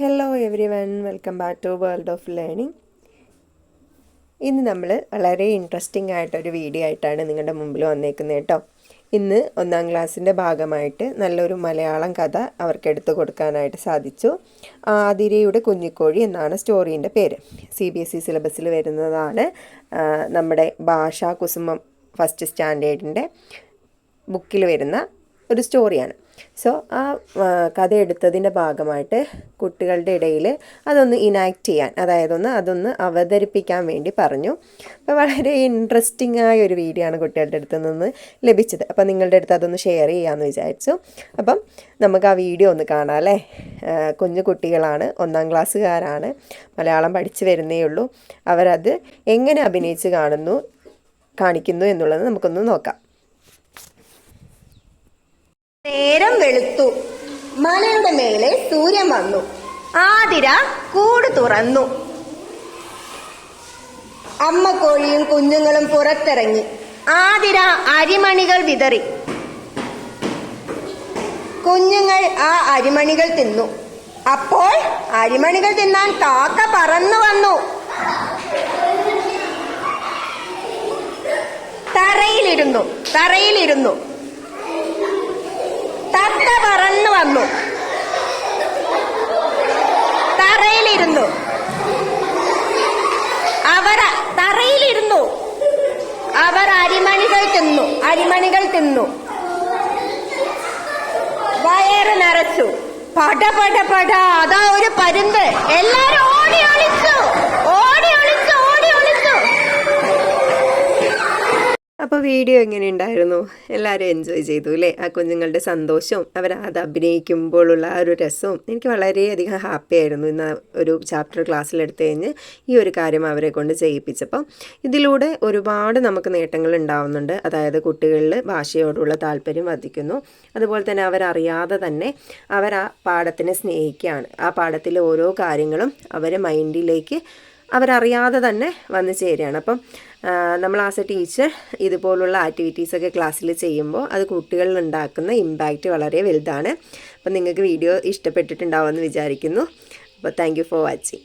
Hello everyone welcome back to world of learning ഇന്ന് നമ്മൾ വളരെ ഇൻട്രസ്റ്റിംഗ് ആയിട്ടൊരു വീഡിയോ ആയിട്ടാണ് നിങ്ങളുടെ മുമ്പിൽ വന്നേക്കുന്നത് കേട്ടോ. ഇന്ന് ഒന്നാം ക്ലാസ്സിന്റെ ഭാഗമായിട്ട് നല്ലൊരു മലയാളം കഥ അവർക്ക് എടുത്തു കൊടുക്കാനായിട്ട് സാധിച്ചു. ആതിരയുടെ കുഞ്ഞിക്കോഴി എന്നാണ് സ്റ്റോറീന്റെ പേര്. സി ബി എസ് ഇ സിലബസിൽ വരുന്നതാണ് നമ്മുടെ ഭാഷാ കുസുമം ഫസ്റ്റ് സ്റ്റാൻഡേർഡിന്റെ ബുക്കിൽ വരുന്ന ഒരു സ്റ്റോറിയാണ് സോ ആ കഥ എടുത്തതിന്റെ ഭാഗമായിട്ട് കുട്ടികളുടെ ഇടയിൽ അതൊന്ന് ഇനാക്ട് ചെയ്യാൻ അതായത് ഒന്ന് അതൊന്ന് അവതരിപ്പിക്കാൻ വേണ്ടി പറഞ്ഞു. അപ്പോൾ വളരെ ഇൻട്രസ്റ്റിംഗ് ആയ ഒരു വീഡിയോ ആണ് കുട്ടികളുടെ അടുത്ത് നിന്ന് ലഭിച്ചത്. അപ്പോൾ നിങ്ങളുടെ അടുത്ത് അതൊന്ന് ഷെയർ ചെയ്യാമെന്ന് വിചാരിച്ചു. അപ്പം നമുക്ക് ആ വീഡിയോ ഒന്ന് കാണാം അല്ലേ? കുഞ്ഞു കുട്ടികളാണ് ഒന്നാം ക്ലാസ്സുകാരാണ് മലയാളം പഠിച്ചു വരുന്നേ ഉള്ളൂ. അവരത് എങ്ങനെ അഭിനയിച്ച് കാണുന്നു കാണിക്കുന്നു എന്നുള്ളത് നമുക്കൊന്ന് നോക്കാം. നേരം വെളുത്തു. മലയുടെ മേലെ സൂര്യൻ വന്നു. ആതിര കൂട് തുറന്നു. അമ്മ കോഴിയും കുഞ്ഞുങ്ങളും പുറത്തിറങ്ങി. ആതിര അരിമണികൾ വിതറി. കുഞ്ഞുങ്ങൾ ആ അരിമണികൾ തിന്നു. അപ്പോൾ അരിമണികൾ തിന്നാൻ കാക്ക പറന്നു വന്നു. തറയിലിരുന്നു. തറയിലിരുന്നു തത്ത പറന്നു വന്നു തറയിലിരുന്നു അവർ തറയിലിരുന്നു അവർ അരിമണികൾ തിന്നു അരിമണികൾ തിന്നു. വയറ് നിറച്ചു. പട പട പട. അതാ ഒരു പരുന്ത്. എല്ലാരും അപ്പോൾ വീഡിയോ എങ്ങനെ ഉണ്ടായിരുന്നു എല്ലാവരും എൻജോയ് ചെയ്തു അല്ലേ ആ കുഞ്ഞുങ്ങളുടെ സന്തോഷവും അവർ അത് അഭിനയിക്കുമ്പോഴുള്ള ആ ഒരു രസവും എനിക്ക് വളരെയധികം ഹാപ്പി ആയിരുന്നു ഇന്ന് ഒരു ചാപ്റ്റർ ക്ലാസ്സിലെടുത്ത് കഴിഞ്ഞ് ഈ ഒരു കാര്യം അവരെ കൊണ്ട് ചെയ്യിപ്പിച്ചപ്പോൾ ഇതിലൂടെ ഒരുപാട് നമുക്ക് നേട്ടങ്ങൾ ഉണ്ടാവുന്നുണ്ട്. അതായത് കുട്ടികളിൽ ഭാഷയോടുള്ള താല്പര്യം വർദ്ധിക്കുന്നു. അതുപോലെ തന്നെ അവരറിയാതെ തന്നെ അവർ ആ പാഠത്തിനെ സ്നേഹിക്കുകയാണ്. ആ പാഠത്തിലെ ഓരോ കാര്യങ്ങളും അവരെ മൈൻഡിലേക്ക് അവരറിയാതെ തന്നെ വന്നു ചേരുകയാണ്. അപ്പം നമ്മൾ ആസ് എ ടീച്ചർ ഇതുപോലുള്ള ആക്ടിവിറ്റീസൊക്കെ ക്ലാസ്സിൽ ചെയ്യുമ്പോൾ അത് കുട്ടികളിൽ ഉണ്ടാക്കുന്ന ഇമ്പാക്റ്റ് വളരെ വലുതാണ്. അപ്പം നിങ്ങൾക്ക് വീഡിയോ ഇഷ്ടപ്പെട്ടിട്ടുണ്ടാവുമെന്ന് വിചാരിക്കുന്നു. അപ്പോൾ താങ്ക് ഫോർ വാച്ചിങ്